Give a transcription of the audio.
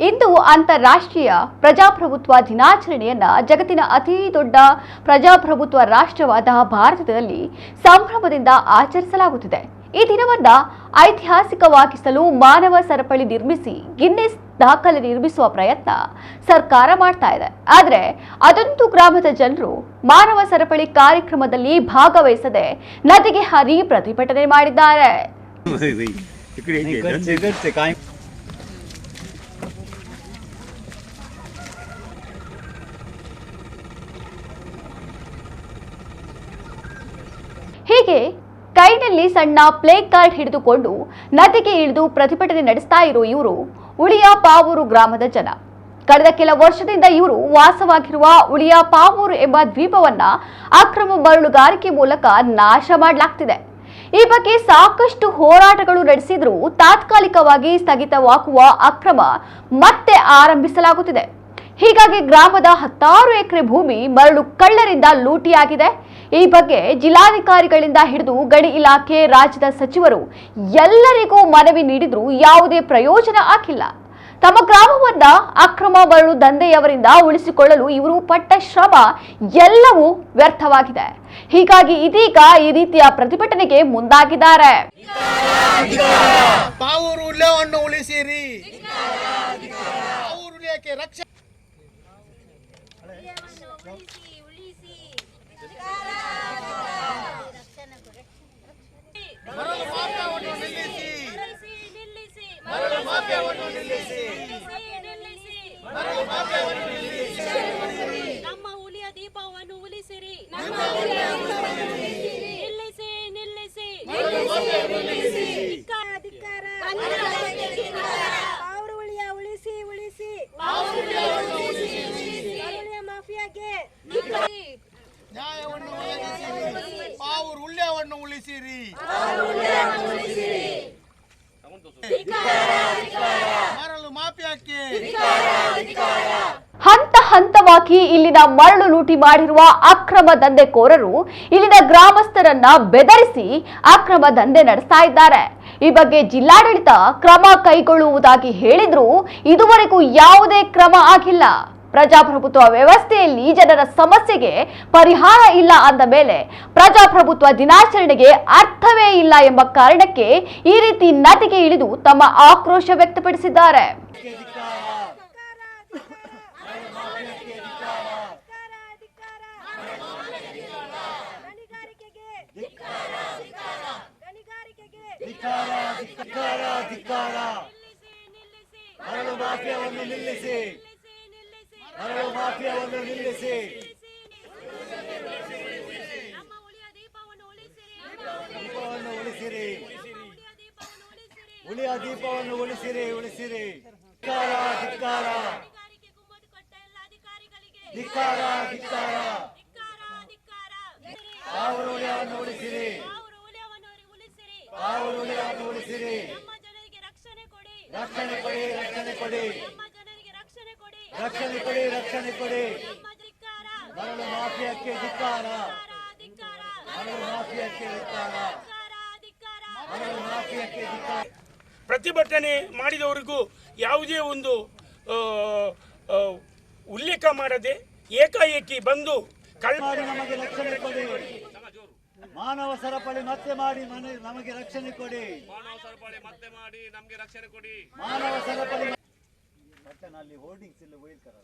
ಇಂದು ಅಂತಾರಾಷ್ಟ್ರೀಯ ಪ್ರಜಾಪ್ರಭುತ್ವ ದಿನಾಚರಣೆಯನ್ನ ಜಗತ್ತಿನ ಅತಿ ದೊಡ್ಡ ಪ್ರಜಾಪ್ರಭುತ್ವ ರಾಷ್ಟ್ರವಾದ ಭಾರತದಲ್ಲಿ ಸಂಭ್ರಮದಿಂದ ಆಚರಿಸಲಾಗುತ್ತಿದೆ. ಈ ದಿನವನ್ನ ಐತಿಹಾಸಿಕವಾಗಿಸಲು ಮಾನವ ಸರಪಳಿ ನಿರ್ಮಿಸಿ ಗಿನ್ನೆಸ್ ದಾಖಲೆ ನಿರ್ಮಿಸುವ ಪ್ರಯತ್ನ ಸರ್ಕಾರ ಮಾಡ್ತಾ ಇದೆ. ಆದರೆ ಅದೊಂದು ಗ್ರಾಮದ ಜನರು ಮಾನವ ಸರಪಳಿ ಕಾರ್ಯಕ್ರಮದಲ್ಲಿ ಭಾಗವಹಿಸದೆ ನದಿಗೆ ಹರಿ ಪ್ರತಿಭಟನೆ ಮಾಡಿದ್ದಾರೆ. ಹೀಗೆ ಕೈನಲ್ಲಿ ಸಣ್ಣ ಪ್ಲೇ ಕಾರ್ಡ್ ಹಿಡಿದುಕೊಂಡು ನದಿಗೆ ಇಳಿದು ಪ್ರತಿಭಟನೆ ನಡೆಸ್ತಾ ಇರೋ ಇವರು ಉಳಿಯ ಪಾವೂರು ಗ್ರಾಮದ ಜನ. ಕಳೆದ ಕೆಲ ವರ್ಷದಿಂದ ಇವರು ವಾಸವಾಗಿರುವ ಉಳಿಯ ಪಾವೂರು ಎಂಬ ದ್ವೀಪವನ್ನ ಅಕ್ರಮ ಮರಳುಗಾರಿಕೆ ಮೂಲಕ ನಾಶ ಮಾಡಲಾಗ್ತಿದೆ. ಈ ಬಗ್ಗೆ ಸಾಕಷ್ಟು ಹೋರಾಟಗಳು ನಡೆಸಿದ್ರೂ ತಾತ್ಕಾಲಿಕವಾಗಿ ಸ್ಥಗಿತವಾಗುವ ಅಕ್ರಮ ಮತ್ತೆ ಆರಂಭಿಸಲಾಗುತ್ತಿದೆ. ಹೀಗಾಗಿ ಗ್ರಾಮದ ಹತ್ತಾರು ಎಕರೆ ಭೂಮಿ ಮರಳು ಕಳ್ಳರಿಂದ ಲೂಟಿಯಾಗಿದೆ. ಈ ಬಗ್ಗೆ ಜಿಲ್ಲಾಧಿಕಾರಿಗಳಿಂದ ಹಿಡಿದು ಗಡಿ ಇಲಾಖೆ ರಾಜ್ಯದ ಸಚಿವರು ಎಲ್ಲರಿಗೂ ಮನವಿ ನೀಡಿದ್ರೂ ಯಾವುದೇ ಪ್ರಯೋಜನ ಆಗಿಲ್ಲ ತಮ್ಮ ಗ್ರಾಮವನ್ನ ಅಕ್ರಮ ಮರಳು ದಂಧೆಯವರಿಂದ ಉಳಿಸಿಕೊಳ್ಳಲು ಇವರು ಪಟ್ಟ ಶ್ರಮ ಎಲ್ಲವೂ ವ್ಯರ್ಥವಾಗಿದೆ. ಹೀಗಾಗಿ ಇದೀಗ ಈ ರೀತಿಯ ಪ್ರತಿಭಟನೆಗೆ ಮುಂದಾಗಿದ್ದಾರೆ. ಉಳಿಸಿರಿ. ನಮ್ಮ ಹುಲಿಯ ದೀಪವನ್ನು ಉಳಿಸಿರಿ. ನಿಲ್ಲಿಸಿ ನಿಲ್ಲಿಸಿ. ಪಾವ್ರು ಹುಲಿಯ ಉಳಿಸಿ ಉಳಿಸಿ. ಮಾಫಿಯಾಗೆ. ನ್ಯಾಯವನ್ನು ಒದಗಿಸಿರಿ ಪಾವೂರು ಉಲ್ಲೇವನ್ನು ಉಳಿಸಿರಿ. ಮರಳು ಮಾಫಿಯಾಕ್ಕೆ. ಹಂತ ಹಂತವಾಗಿ ಇಲ್ಲಿನ ಮರಳು ಲೂಟಿ ಮಾಡಿರುವ ಅಕ್ರಮ ದಂಧೆಕೋರರು ಇಲ್ಲಿನ ಗ್ರಾಮಸ್ಥರನ್ನ ಬೆದರಿಸಿ ಅಕ್ರಮ ದಂಧೆ ನಡೆಸ್ತಾ ಇದ್ದಾರೆ. ಈ ಬಗ್ಗೆ ಜಿಲ್ಲಾಡಳಿತ ಕ್ರಮ ಕೈಗೊಳ್ಳುವುದಾಗಿ ಹೇಳಿದ್ರೂ ಇದುವರೆಗೂ ಯಾವುದೇ ಕ್ರಮ ಆಗಿಲ್ಲ. ಪ್ರಜಾಪ್ರಭುತ್ವ ವ್ಯವಸ್ಥೆಯಲ್ಲಿ ಜನರ ಸಮಸ್ಯೆಗೆ ಪರಿಹಾರ ಇಲ್ಲ ಅಂದ ಮೇಲೆ ಪ್ರಜಾಪ್ರಭುತ್ವ ದಿನಾಚರಣೆಗೆ ಅರ್ಥವೇ ಇಲ್ಲ ಎಂಬ ಕಾರಣಕ್ಕೆ ಈ ರೀತಿ ನದಿಗೆ ಇಳಿದು ತಮ್ಮ ಆಕ್ರೋಶ ವ್ಯಕ್ತಪಡಿಸಿದ್ದಾರೆ. ನಿಲ್ಲಿಸಿ. ಮರಳು ಮಾಫಿಯಾವನ್ನು ನಿಲ್ಲಿಸಿ. ದೀಪವನ್ನು ಉಳಿಸಿರಿ. ಉಳಿಯ ದೀಪವನ್ನು ಉಳಿಸಿರಿ ಉಳಿಸಿರಿ. ಧಿಕ್ಕಾರ ಧಿಕ್ಕಾರ. ಧಿಕ್ಕಾರ ಧಿಕ್ಕಾರ. ಅವರು ಉಳಿಯವನ್ನು ಉಳಿಸಿರಿ. ಅವರು ಉಳಿಯವನ್ನು ಉಳಿಸಿರಿ. ರಕ್ಷಣೆ ಕೊಡಿ ರಕ್ಷಣೆ ಕೊಡಿ. ರಕ್ಷಣೆ ಕೊಡಿ ರಕ್ಷಣೆ ಕೊಡಿ. ಮರಳು ಮಾಫಿಯಾಕ್ಕೆ ಧಿಕ್ಕಾರ. ಮರಳು ಮಾಫಿಯಾಕ್ಕೆ ಧಿಕ್ಕಾರ. ಮರಳು ಮಾಫಿಯಾಕ್ಕೆ ಧಿಕ್ಕಾರ. ಪ್ರತಿಭಟನೆ ಮಾಡಿದವರಿಗೂ ಯಾವುದೇ ಒಂದು ಉಲ್ಲೇಖ ಮಾಡದೆ ಏಕಾಏಕಿ ಬಂದು ಕಳ್ಳ ಮಾಡಿ ನಮಗೆ ರಕ್ಷಣೆ ಕೊಡಿ. ಮಾನವ ಸರಪಳಿ ಮತ್ತೆ ಮಾಡಿ ಮನೆ ನಮಗೆ ರಕ್ಷಣೆ ಕೊಡಿ. ಮಾನವ ಸರಪಳಿ ಮತ್ತೆ ಮಾಡಿ ನಮಗೆ ರಕ್ಷಣೆ ಕೊಡಿ. ಮಾನವ ಸರಪಳಿ ಅಲ್ಲಿ ಹೋರ್ಡಿಂಗ್ಸ್ ಎಲ್ಲ ವೈಲ್ ಕರ